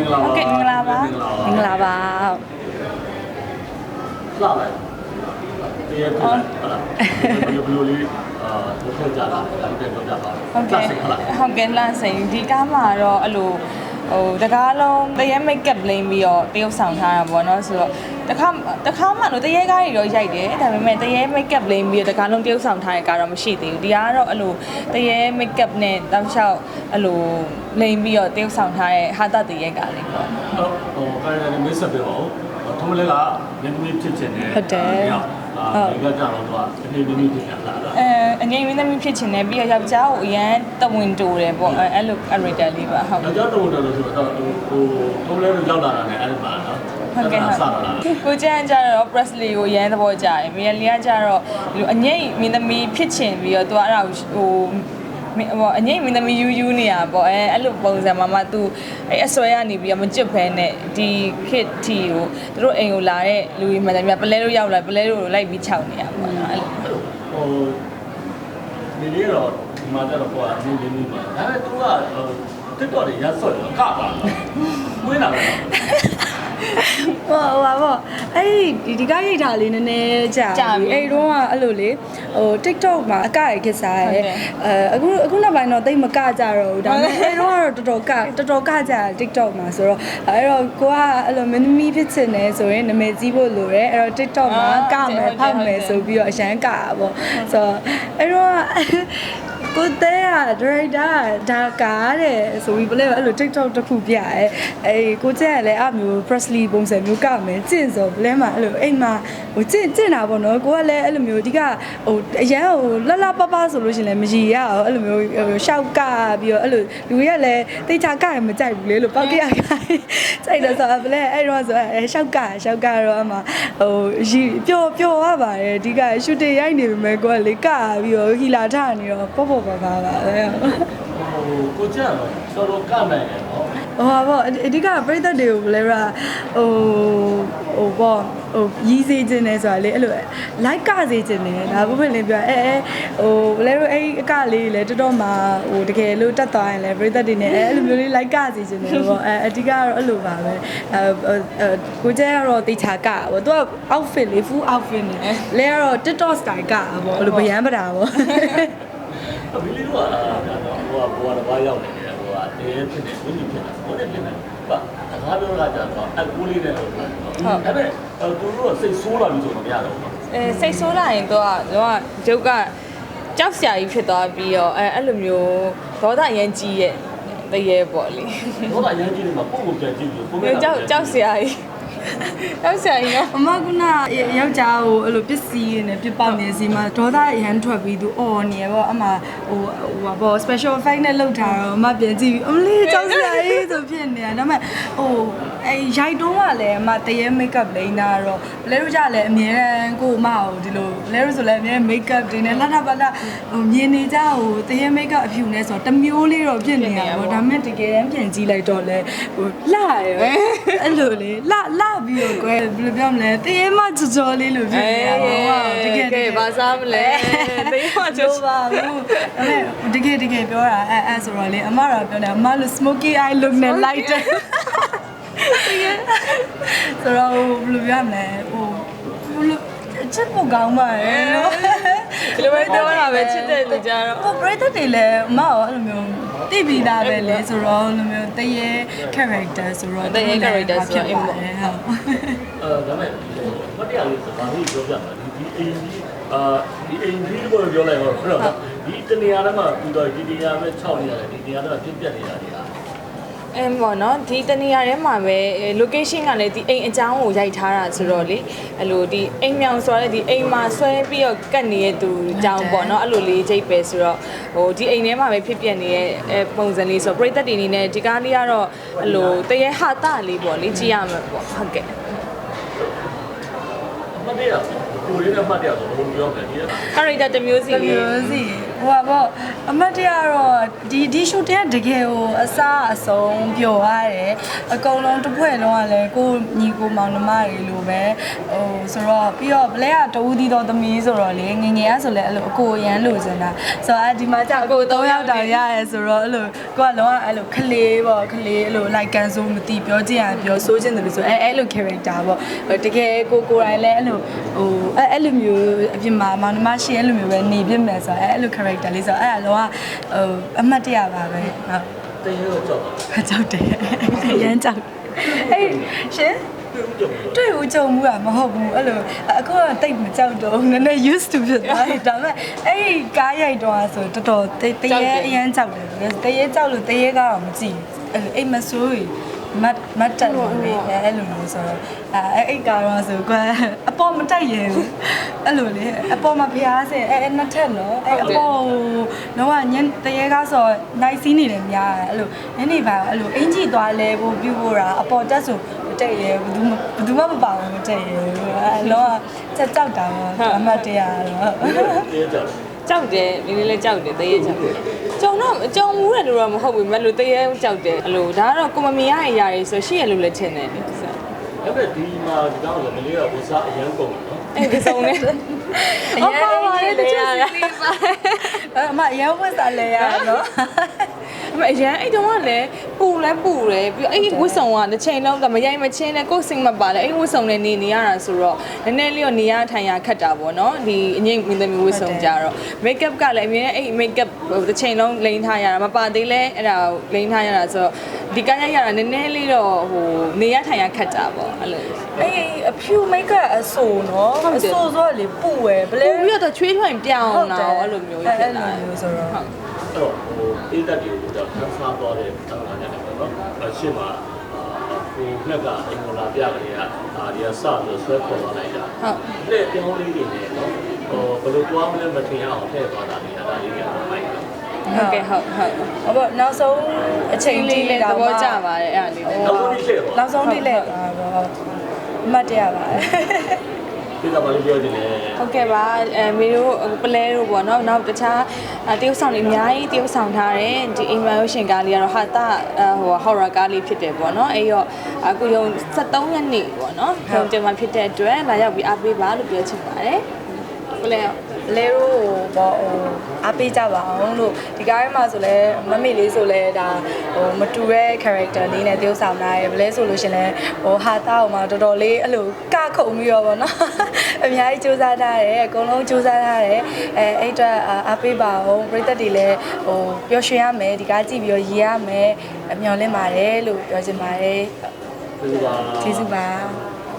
င်္ဂလာပါဟုတ်ကဲ့မင်္ဂလာပါမင်္ဂလာပါလှလိုက်တရေပြလိုက်ဟုတ်လားဘယ်လိုဘယ်လိုလေးအာဘုတ်ထွက်ကြတာအဲ့ဒါတော့ကြပါဟုတ်ကဲ့ဟုတ်လားဟုတ်ကဲ့လန့်စိန်ဒီကားမှာတော့အဲ့လို ဟိုတကားလုံးတရေမိတ်ကပ်လိမ့်ပြီးတော့တရုပ်ဆောင်ထားတာပေါ့နော်ဆိုတော့တခါတခါမှတော့တရေကားတွေတော့ရိုက်တယ်ဒါပေမဲ့တရေမိတ်ကပ်လိမ့်ပြီးတော့တကားလုံးတရုပ်ဆောင်ထားတဲ့ကားတော့မရှိသေးဘူးဒီကတော့အဲ့လိုတရေမိတ်ကပ်နဲ့တောက်လျှောက်အဲ့လိုလိမ့်ပြီးတော့တရုပ်ဆောင်ထားတဲ့ဟာတတရေကားလေးပေါ့တော့ဟိုကာရီနဲ့မိတ်ဆက်ပြောအောင်ထုံးမလေးကနင်းနင်းဖြစ်ချင်တယ်အာဒီကကြတော့သူကအနေနည်းဖြစ်ချင်လာတာအဲ အငိမ့်မင်းသမီးဖြစ်ချင်တယ်ပြီးတော့ယောက်ျားကိုအရန်တဝင်းတိုတယ်ပေါ့အဲအဲ့လို character လေးပါဟုတ်ဒါကြောင့်တော့လို့ဆိုတော့ဟိုထုံးလေးကိုရောက်လာတာနဲ့အဲ့ဒီမှာနော်ဟုတ်ကဲ့ဟုတ်စလာတာကိုကျန်းကျတော့ Presley ကိုရမ်းသဘောကျတယ်။မြန်လီကကျတော့ဒီလိုအငိမ့်မင်းသမီးဖြစ်ချင်ပြီးတော့သူကအဲ့ဒါကိုဟိုမင်းဟိုအငိမ့်မင်းသမီးယူယူနေရပေါ့အဲအဲ့လိုပုံစံမှာမှသူအဲ့အစွဲရနေပြီးတော့မကြွဖဲနဲ့ဒီ kit တီကိုသူတို့အိမ်ကိုလာတဲ့လူကြီးမှန်တယ်မြပလဲလို့ရောက်လာပလဲလို့လိုက်ပြီးခြောက်နေရပေါ့နော်အဲ့လိုဟို ဒီလေးတော့ဒီမှာကျတော့ကိုကအင်းလေးလေးပါဒါပေမဲ့ तू ကတစ်တော့ရဆော့တယ်ကပါမွေးလာတယ်ဟောဟောဟောအဲ့ဒီဒီကားရိတ်တာလေးနည်းနည်းကြာကြာပြီပြီအဲ့တော့ကအဲ့လိုလေဟို TikTok မှာအကရခက်စားဟုတ်ရဲတယ်အဲအခုအခုနောက်ပိုင်းတော့တိတ်မကကြတော့ဘူးဒါပေမဲ့အဲ့တော့က တော့တော်တော်ကတော်တော်ကကြ TikTok မှာဆိုတော့အဲ့တော့ကိုကအဲ့လိုမင်းသမီးဖြစ်ချင်တယ်ဆိုရင်နာမည်ကြီးဖို့လိုတယ်အဲ့တော့ TikTok မှာအာကဟုတ်တယ်မယ်ဟုတ်တယ်ဖောက်မယ်ဆိုပြီးတော့အရန်ကတာပေါ့ဆိုတော့အဲ့တော့ ကိုတဲက director ဒါကားတဲ့ဆိုပြီးဘလဲအဲ့လို TikTok တစ်ခုပြရဲအေးကိုကျက်ကလည်းအမျိုး Presley ပုံစံမျိုးကမယ်ကျင့်ဆိုဘလဲမှာအဲ့လိုအိမ်မှာဟိုကျင့်ကျင့်တာပေါ့နော်ကိုကလည်းအဲ့လိုမျိုးဒီကဟိုအရန်ဟိုလှလှပပဆိုလို့ရှရင်လည်းမရည်ရအောင်အဲ့လိုမျိုးဟိုရှောက်ကပြီးတော့အဲ့လိုလူတွေကလည်းတိတ်ချကရမကြိုက်ဘူးလေလို့ပောက်ကရကကြိုက်တယ်ဆိုတော့ဘလဲအဲ့တော့ဆိုအဲရှောက်ကရှောက်ကတော့အမှဟိုရီပျော်ပျော်ရပါတယ်ဒီကရှူတင်ရိုက်နေပေမဲ့ကိုကလေကပြီးတော့ဟီလာထနေတော့ပေါ့ပေါ့ပါပါပါပဲဟိုကိုကြတော့တော်တော်ကမယ်နော်ဟိုပါပေါ့အဓိကပြိသက်တွေကိုလည်းကဟိုဟိုပေါ့ဟိုရီးစေးခြင်းနဲ့ဆိုတာလေအဲ့လို like ကစေခြင်းနဲ့ဒါဘုဖွင့်လင်းပြောအဲအဲဟိုဘလဲတို့အဲ့အကလေးလည်းတော်တော်မှဟိုတကယ်လို့တက်သွားရင်လည်းပြိသက်တွေနဲ့အဲအဲ့လိုမျိုးလေး like ကစေခြင်းနဲ့ပေါ့အဲအဓိကကတော့အဲ့လိုပါပဲအဲကိုကျဲကတော့တေချာကပေါ့သူက outfit လေး full outfit နဲ့လဲကတော့ TikTok style ကပေါ့အဲ့လိုဗျမ်းပတာပေါ့ ဘီလီတို့ကဟိုကဘောကဘာရောက်နေတယ်ဟိုကတဲဖြစ်နေဝင်းဖြစ်နေဟိုလည်းဖြစ်နေပါတကားပြောလာကြတော့အကူလေးနဲ့လို့ဟုတ်ဒါပေမဲ့သူတို့ကစိတ်ဆိုးလာပြီဆိုတော့မရတော့ဘူးအဲစိတ်ဆိုးလာရင်တော့တော့ဂျုတ်ကကြောက်စရာကြီးဖြစ်သွားပြီးတော့အဲအဲ့လိုမျိုးဒေါသအရင်ကြီးရဲ့တရေပေါ့လေဘောကရမ်းကြီးနေမှာပုံကိုပြန်ကြည့်ပြီးပုံမျိုးကြောက်ကြောက်စရာကြီး ကြောက်စရာကြီးနော်အမကနာယောက်ျားကိုအဲ့လိုပစ္စည်းနဲ့ပြပောက်နေစီမှာဒေါသရမ်းထွက်ပြီးသူအော်နေရပေါ့အမဟိုဟိုပါပေါ့ special effect နဲ့လုပ်ထားတော့အမပြန်ကြည့်ပြီးအမလေးကြောက်စရာကြီးဆိုဖြစ်နေတာဒါပေမဲ့ဟိုအဲရိုက်တုံးကလည်းအမတရေ makeup လိမ့်တာတော့ဘလဲတို့ကြလည်းအမြဲတမ်းကိုအမကိုဒီလိုဘလဲတို့ဆိုလည်းအမြဲ makeup တွေနဲ့လှထပါလှဟိုမြင်နေကြဟိုတရေ makeup အဖြူနဲ့ဆိုတော့တစ်မျိုးလေးတော့ဖြစ်နေတာပေါ့ဒါပေမဲ့တကယ်တမ်းပြန်ကြည့်လိုက်တော့လဲဟိုလှရယ်အဲ့လိုလေလှလှပြီးတော့ကွယ်ဘယ်လိုပြောမလဲတရေမကြော်ကြော်လေးလို့ဖြစ်နေတာပေါ့တကယ်တကယ်ဘာစားမလဲတေးမှကျိုးပါဘူးဒါပေမဲ့တကယ်တကယ်ပြောတာအဲအဲဆိုတော့လေအမတော့ပြောတယ်အမလို့ smoky eye look နဲ့ light တယ်ဆိုတော့ဘယ်လိုပြောမလဲဟိုဘယ်လိုချစ်ဖို့ကောင်းပါရဲ့နော် ဒီလိုပဲပြောတာပဲချစ်တဲ့လူကြတော့ဟိုပရိသတ်တွေလည်းအမရောအဲ့လိုမျိုးသိပြီးသားပဲလေဆိုတော့အဲ့လိုမျိုးတရေ character ဆိုတော့တရေ character ဆိုတော့ဖြစ်ပါတယ်ဟုတ်အဲဒါပေမဲ့မတရားလို့ဘာလို့ပြောပြမှာဒီအိမ်ကြီးအာဒီအိမ်ကြီးကိုပြောလိုက်တော့ဒီတနေရာထဲမှာပြီးတော့ဒီနေရာမဲ့6နေရတယ်ဒီနေရာထဲမှာပြည့်ပြတ်နေတာတွေက အဲပေါ့နော်ဒီတနေရာထဲမှာပဲ location ကလည်းဒီအိမ်အကြောင်းကိုရိုက်ထားတာဆိုတော့လေအဲ့လိုဒီအိမ်မြောင်ဆိုတော့ဒီအိမ်မှာဆွဲပြီးတော့ကတ်နေတဲ့သူအကြောင်းပေါ့နော်အဲ့လိုလေးချိန်ပဲဆိုတော့ဟိုဒီအိမ်ထဲမှာပဲဖြစ်ပြနေတဲ့အဲပုံစံလေးဆိုတော့ပြည်သက်တွေအနေနဲ့ဒီကားလေးကတော့အဲ့လိုတရေဟာတလေးပေါ့လေကြည့်ရမှာပေါ့ဟုတ်ကဲ့အမှတ်တရကိုလေးနဲ့အမှတ်တရဆိုဘယ်လိုပြောမလဲဒီက character တစ်မျိုးစီတလေးမျိုးစီ ဟိုပါပေါ့အမတ်တရတော့ဒီဒီ shoot တဲ့တကယ်ကိုအစားအဆုံးပျော်ရတယ်အကုန်လုံးတစ်ဖွဲ့လုံးကလည်းကိုညီကိုမောင်နှမတွေလိုပဲဟိုဆိုတော့ပြီးတော့ဘလဲကတူဒီတော်သမီးဆိုတော့လေငယ်ငယ်ကဆိုလဲအဲ့လိုအကိုရန်လိုချင်တာဆိုတော့ဒီမှာကြောက်ကို၃ယောက်တောင်ရရဲဆိုတော့အဲ့လိုကိုကလုံးဝအဲ့လိုခလေးပေါ့ခလေးအဲ့လိုလိုက်ကန်ဆိုမသိပြောချင်ရပြောဆိုချင်တယ်လို့ဆိုအဲ့အဲ့လို character ပေါ့တကယ်ကိုကိုယ်တိုင်လည်းအဲ့လိုဟိုအဲ့အဲ့လိုမျိုးအပြင်မှာမောင်နှမရှိအဲ့လိုမျိုးပဲနေပြမယ်ဆိုတော့အဲ့အဲ့လို character လေးဆိုတော့အဲ့ဒါလုံးဝဟိုအမှတ်တရပါပဲဟုတ်တရေတော့ကြောက်ပါကြောက်တယ်ရမ်းကြောက်အေးရှင်ပြုံးပြုံးလို့တွေ့ဦးကြုံမှုတာမဟုတ်ဘူးအဲ့လိုအခုကတိတ်မကြောက်တော့ဘူးနည်းနည်း used to ဖြစ်သွားတယ်ဒါပေမဲ့အဲ့ဒီကားရိုက်တော့ဆိုတော်တော်တတရေအရန်ကြောက်တယ်တရေကြောက်လို့တရေကတော့မကြည့်အဲ့လိုအိမ်မဆိုးကြီး မတ်မတ်တက်လို့လေအဲ့လိုမျိုးဆိုတော့အဲအဲ့ကားတော့ဆိုကွာအပေါ်မတက်ရင်အဲ့လိုလေအပေါ်မှာဖျားစင်အဲ့နှစ်ထက်နော်အဲ့အပေါ်တော့ညတရေကားဆိုနိုင်စီးနေတယ်များအဲ့လိုညနေပါအဲ့လိုအင်ကြီးသွားလဲဖို့ပြုဖို့တာအပေါ်တက်ဆိုမတက်ရဲဘူးဘယ်သူမှမပါဘူးမတက်ရဲအဲ့လောကချက်ကြောက်တာပေါ့အမတ်တရားတော့တရေ ကြောက်ကြောက်တယ်နည်းနည်းလေးကြောက်တယ်တရေကြောက်တယ်ကြုံတော့ကြုံမှုတယ်လို့တော့မဟုတ်ဘူးမလို့တရေကြောက်တယ်အဲ့လိုဒါကတော့ကိုမမီရရဲ့ຢာတွေဆိုရှိရလို့လည်းထင်တယ်ဒီစားအဲ့ဒါဒီမှာဒီကောင်ကမလေးကဝစားအရန်ကုန်နော်အဲ့ဒီစုံနေအရင်လေးလေးပါအမရဝတ်စားလဲရနော် အမအရန်အဲ့တုန်းကလည်းပူလဲပူတယ်ပြီးတော့အဲ့ဝတ်ဆောင်ကတစ်ချိန်လုံးကမရိုက်မချင်းနဲ့ကိုယ်စိတ်မပါလဲအဲ့ဝတ်ဆောင်နဲ့နေနေရတာဆိုတော့နည်းနည်းလေးတော့နေရထိုင်ရခက်တာပေါ့နော်ဒီအငိမ့်မင်းသမီးဝတ်ဆောင်ကြတော့ make up ကလည်းအမြဲအဲ့ make up တစ်ချိန်လုံးလိန်ထားရတာမပါသေးလဲအဲ့ဒါလိန်ထားရတာဆိုတော့ဒီကနေ့ရတာနည်းနည်းလေးတော့ဟိုနေရထိုင်ရခက်တာပေါ့အဲ့လိုအေးအဖြူမိတ်ကအဆိုနော်ဟုတ်အတယ်ဆိုဆိုလေပူရယ်ဘပူလဲပြီးတော့ချွေးထွင်ပြောင်းလာတော့အဲ့လိုမျိုးဖြစ်အဲ့လာလိုမျိုးဆိုတော့ဟုတ် အဲ့တော့ဟိုအေးတက်တွေကိုတော့ခန်းစားသွားတဲ့တောင်းလာကြတယ်ပေါ့နော်အရှင်းမှာကိုငှက်ကအင်္ဂလာပြကလေးကဒါဒီကစလို့ဆွဲခေါ်လာလိုက်တာဟုတ်လက်ပြောင်းလေးတွေနဲ့နော်ဟိုဘယ်လိုသွားမလဲမထင်အောင်ထည့်သွားတာလေးကဒါလေးကမိုက်တယ်ဟုတ်ကဲ့ဟုတ်ဟုတ်အဘောနောက်ဆုံးအချိန်လေးလေးလေးတောသင်ဘောကျပါတယ်အဲ့ဒါလေးလေးနောက်ဆုံးတစ်ချက်ပေါ့နောက်ဆုံးလေးလဲပါတော့မှတ်တရပါတယ် ဒီကမှလေးပြောနေတယ်ဟုတ်ကဲ့ပါအဲမေတို့ပလဲတို့ပေါ့နော်နောက်တခြားတရုပ်ဆောင်တွေအများကြီးတရုပ်ဆောင်ထားတယ်ဒီအိမ်မရုပ်ရှင်ကားလေးကတော့ဟာတာဟိုဟော်ရာကားလေးဖြစ်တယ်ပေါ့နော်အဲ့တော့အခုရုံ73ရက်နေ့ပေါ့နော်ရုံတင်မှာဖြစ်တဲ့အတွက်လာရောက်ပြီးအားပေးပါလို့ပြောချင်ပါတယ် ပလဲလဲရိုးပေါ့ဟိုအားပေးကြပါအောင်လို့ဒီကားထဲမှာဆိုလဲမမေလေးဆိုလဲဒါဟိုမတူတဲ့ character လေးနဲ့တယောက်ဆောင်လာရယ်ဘလဲဆိုလို့ရှင်လဲဟိုဟာတာဟိုမှာတော်တော်လေးအဲ့လိုကခုံပြီးတော့ဗောနော်အများကြီးစူးစမ်းထားတယ်အကုန်လုံးစူးစမ်းထားတယ်အဲအဲ့အတွက်အားပေးပါအောင်ပရိသတ်တွေလည်းဟိုပျော်ရွှင်ရမယ်ဒီကားကြည့်ပြီးတော့ရည်ရမယ်အမျှော်လင့်ပါတယ်လို့ပြောချင်ပါတယ်ဒီကကျေးဇူးပါ